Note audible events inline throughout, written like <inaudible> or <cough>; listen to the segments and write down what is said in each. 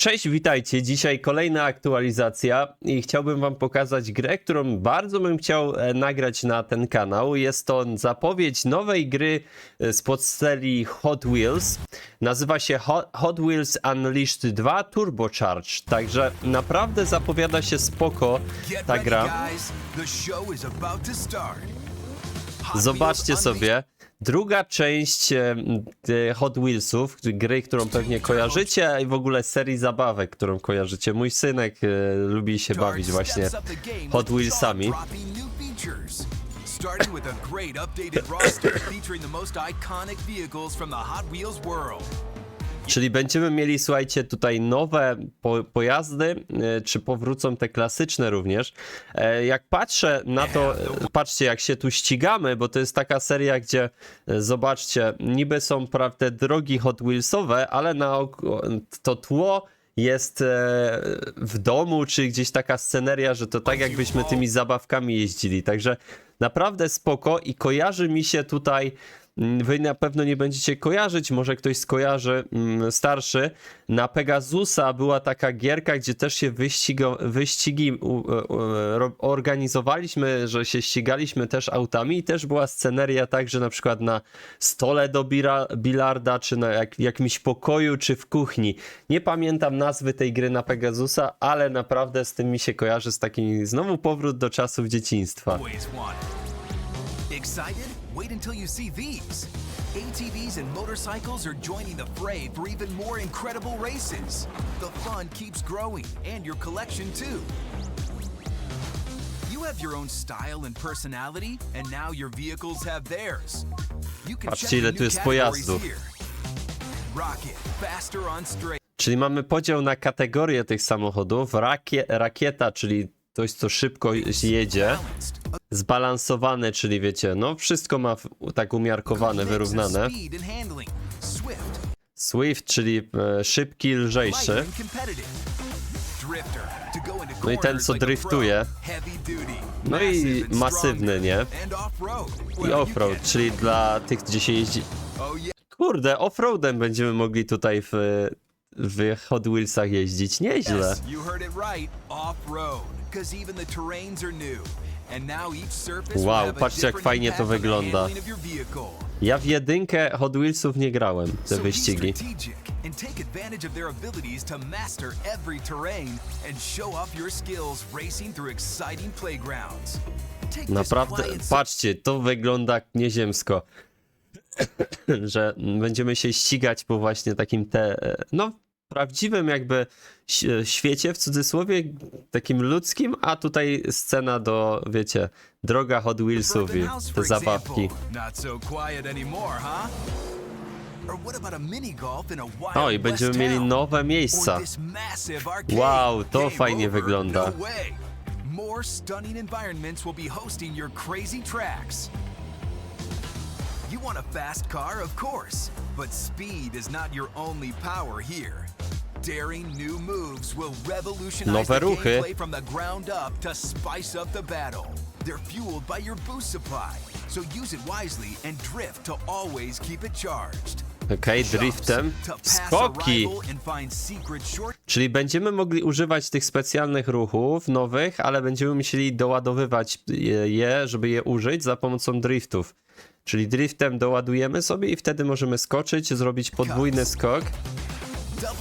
Cześć, witajcie. Dzisiaj kolejna aktualizacja i chciałbym wam pokazać grę, którą bardzo bym chciał e, nagrać na ten kanał. Jest to zapowiedź nowej gry e, z podserii Hot Wheels. Nazywa się Hot, Wheels Unleashed 2 Turbocharge. Także naprawdę zapowiada się spoko ta gra. Zobaczcie sobie. Druga część e, e, Hot Wheelsów, gry, którą pewnie kojarzycie i w ogóle serii zabawek, którą kojarzycie. Mój synek e, lubi się bawić właśnie Hot Wheelsami. Starting with a great updated roster <coughs> featuring the most iconic vehicles from the Hot Wheels world. Czyli będziemy mieli, słuchajcie, tutaj nowe po, pojazdy, e, czy powrócą te klasyczne również. E, Jak patrzę na to, patrzcie jak się tu ścigamy, bo to jest taka seria, gdzie e, zobaczcie, niby są prawda drogi Hot Wheelsowe, ale na to tło jest w domu, czy gdzieś taka sceneria, że to tak jakbyśmy tymi zabawkami jeździli. Także naprawdę spoko i kojarzy mi się tutaj Wy na pewno nie będziecie kojarzyć, może ktoś skojarzy mm, starszy. Na Pegasusa była taka gierka, gdzie też się wyścigo, wyścigi u, u, organizowaliśmy, że się ścigaliśmy też autami i też była sceneria tak, że na przykład na stole do bira, bilarda, czy na jak, jakimś pokoju, czy w kuchni. Nie pamiętam nazwy tej gry na Pegasusa, ale naprawdę z tym mi się kojarzy z takim znowu powrót do czasów dzieciństwa. Excited? Wait until you see these. ATVs and motorcycles are joining the fray for even more incredible races. The fun keeps growing, and your collection too. You have your own style and personality, and now your vehicles have theirs. You can Patrzcie, check ile the tu new jest categories pojazdów. here. Rocket, faster on straight. Czyli mamy podział na kategorie tych samochodów. Rakie, rakieta, czyli coś, co szybko jedzie. Balanced. Zbalansowane, czyli wiecie, no wszystko ma tak umiarkowane, wyrównane. Swift, czyli e, szybki, lżejszy. No i ten, co driftuje. No i masywny, nie? I offroad, czyli dla tych, gdzie się jeździ. Oh. Kurde, offroadem będziemy mogli tutaj w, w Hot Wheelsach jeździć. Nieźle. Wow, patrzcie, jak fajnie to wygląda. Ja w jedynkę Hot Wheelsów nie grałem, te wyścigi. Naprawdę, patrzcie, to wygląda nieziemsko. <coughs> że będziemy się ścigać po właśnie takim te, no prawdziwym jakby świecie w cudzysłowie, takim ludzkim, a tutaj scena do, wiecie, droga Hot Wheelsów i te zabawki. O, i będziemy mieli nowe miejsca. Wow, to fajnie wygląda. No. More stunning environments will be hosting your crazy tracks. You want a fast car, of course, but speed is not your only power here. Nowe ruchy. They're fueled by your boost supply, so use it wisely and drift to always keep it charged. Okej, Jumps driftem. Skoki! Czyli będziemy mogli używać tych specjalnych ruchów nowych, ale będziemy musieli doładowywać je, żeby je użyć za pomocą driftów. Czyli driftem doładujemy sobie i wtedy możemy skoczyć, zrobić podwójny skok. Out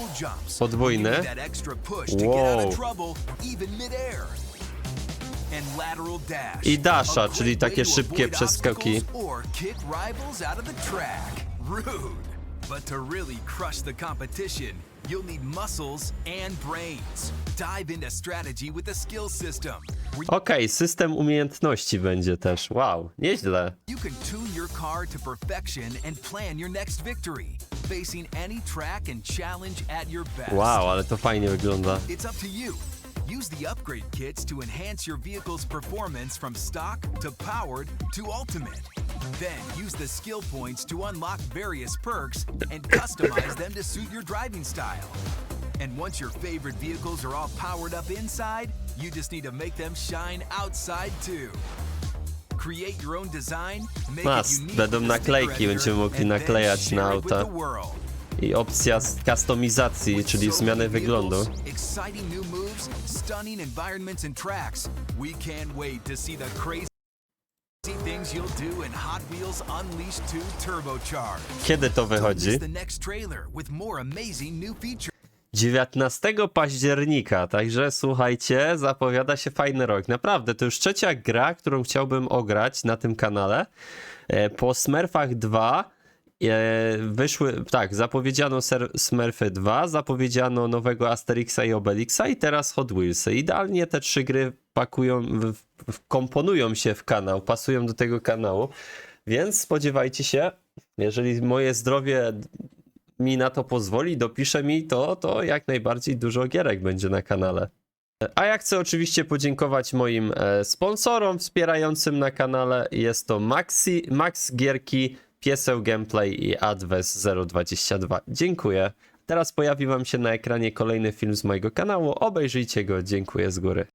Wow. I dasha, czyli takie szybkie przeskoki. But to really crush the competition, you'll need muscles and brains. Dive into strategy with the skill system. Okej, system umiejętności będzie też. Wow, nieźle. You can tune your car to perfection and plan your next victory, facing any track and challenge at your best. Wow, ale to fajnie wygląda. It's up to you. Use the upgrade kits to enhance your vehicle's performance from stock to powered to ultimate. Then use the skill points to unlock various perks and customize them to suit your driving style. And once your favorite vehicles are all powered up inside, you just need to make them shine outside too. Create your own design, Mas, unique będą naklejki, będziemy mogli naklejać na auta. i opcja customizacji, czyli zmiany wyglądu. vehicles, Exciting new moves, stunning environments and tracks. We can't wait to see the crazy things you'll do in Hot Wheels Unleashed 2 Turbocharged. Kiedy to wychodzi? Miss the next trailer with more amazing new features. 19 października, także słuchajcie, zapowiada się fajny rok. Naprawdę, to już trzecia gra, którą chciałbym ograć na tym kanale. E, Po Smurfach 2 e, wyszły, tak, zapowiedziano Smurfy 2, zapowiedziano nowego Asterixa i Obelixa i teraz Hot Wheelsy. Idealnie te trzy gry pakują, komponują się w kanał, pasują do tego kanału, więc spodziewajcie się, jeżeli moje zdrowie mi na to pozwoli, dopisze mi to, to jak najbardziej dużo gierek będzie na kanale. A ja chcę oczywiście podziękować moim e, sponsorom wspierającym na kanale. Jest to Maxi, Max Gierki, Pieseł Gameplay i Adves 022. Dziękuję. Teraz pojawi wam się na ekranie kolejny film z mojego kanału. Obejrzyjcie go. Dziękuję z góry.